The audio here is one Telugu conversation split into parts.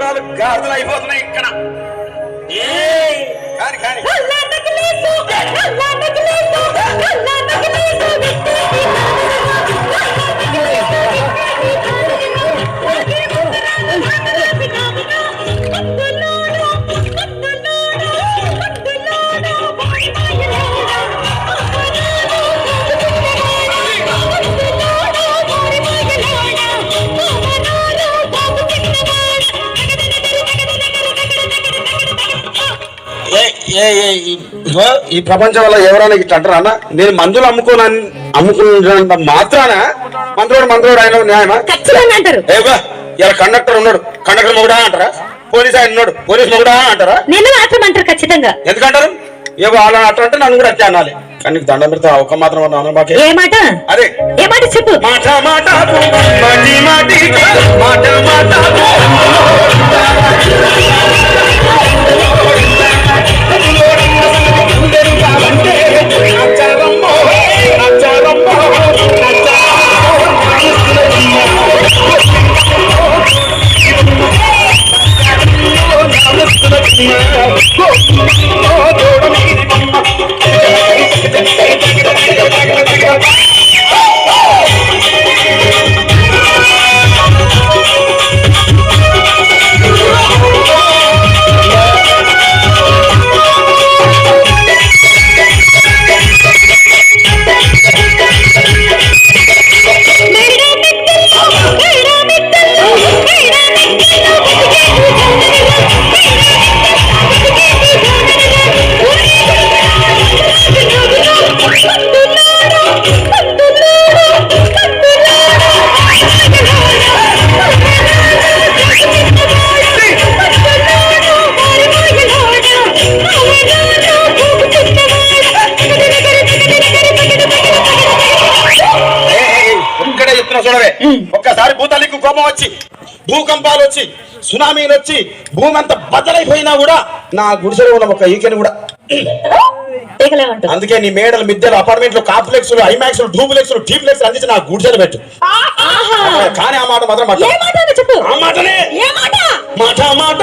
గుర్రాలు గాజులు అయిపోతున్నాయి ఇక్కడ. కానీ కానీ. ఏ- ఏ- ఈ- ఈ ప్రపంచంలో ఎవరైనా ఇట్లా అంటారా? అన్న నేను మందులు అమ్ముకోను అమ్ముకున్నంత మాత్రాన మందులోడు మందులోడు ఆయన న్యాయమా? అంటారు. ఇలా కండక్టర్ ఉన్నాడు. కండక్టర్ మొగుడా అంటారా? పోలీస్ ఆయన ఉన్నాడు. పోలీస్ మొగుడా అంటారా? నిన్ను మాత్రం అంటారు ఖచ్చితంగా. ఎందుకంటారు? ఏవో అలా అట్లా అంటే నన్ను కూడా అట్లా అనాలి. కానీ దండం పెడతా ఒక మాత్రం అన్న మాకే. ఏ మాట? అదే. ఏ మాట చెప్పు. మాట మాట మాటి మాటి మాట మాట Oh, చెప్తున్నా చూడవే ఒక్కసారి భూతలికి కోపం వచ్చి భూకంపాలు వచ్చి సునామీలు వచ్చి భూమి అంతా బద్దలైపోయినా కూడా నా గుడిసెలో ఉన్న ఒక ఈకెని కూడా. అందుకే నీ మేడలు మిద్దెలు అపార్ట్మెంట్లు కాంప్లెక్స్ ఐమాక్స్ డూప్లెక్స్ టీప్లెక్స్ అందించి నా గుడిసెలు పెట్టు. కానీ ఆ మాట మాత్రం మాట ఆ మాటనే? మాట? మాట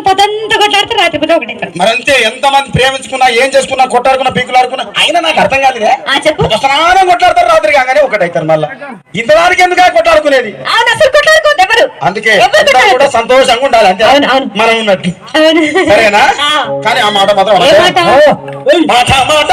మొత్తం పొద్దంతా కొట్లాడితే రాత్రి పూట ఒకటే మరంతే ఎంత మంది ప్రేమించుకున్నా ఏం చేసుకున్నా కొట్టాడుకున్నా పీకులు ఆడుకున్నా అయినా నాకు అర్థం కాలేదే? ఆ చెప్పు. స్నానం కొట్లాడతారు రాత్రి కాగానే ఒకటైతారు మళ్ళా. ఇంతదానికి ఎందుకు అవును అసలు ఎవరు? అందుకే అందరూ. కూడా సంతోషంగా ఉండాలి అంతే అవును, అవును. మనం ఉన్నట్టు. అవును. సరేనా. కానీ ఆ మాట మాత్రం ఏ. మాట? మాట మాట.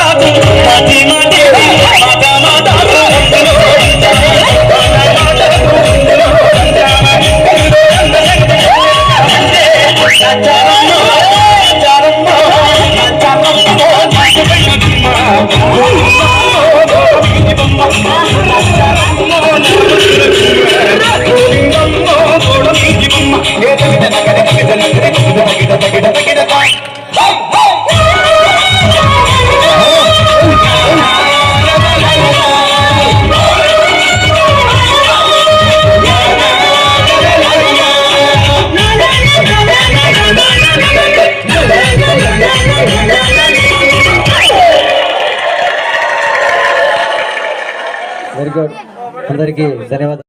వెరీ గుడ్ అందరికీ ధన్యవాదాలు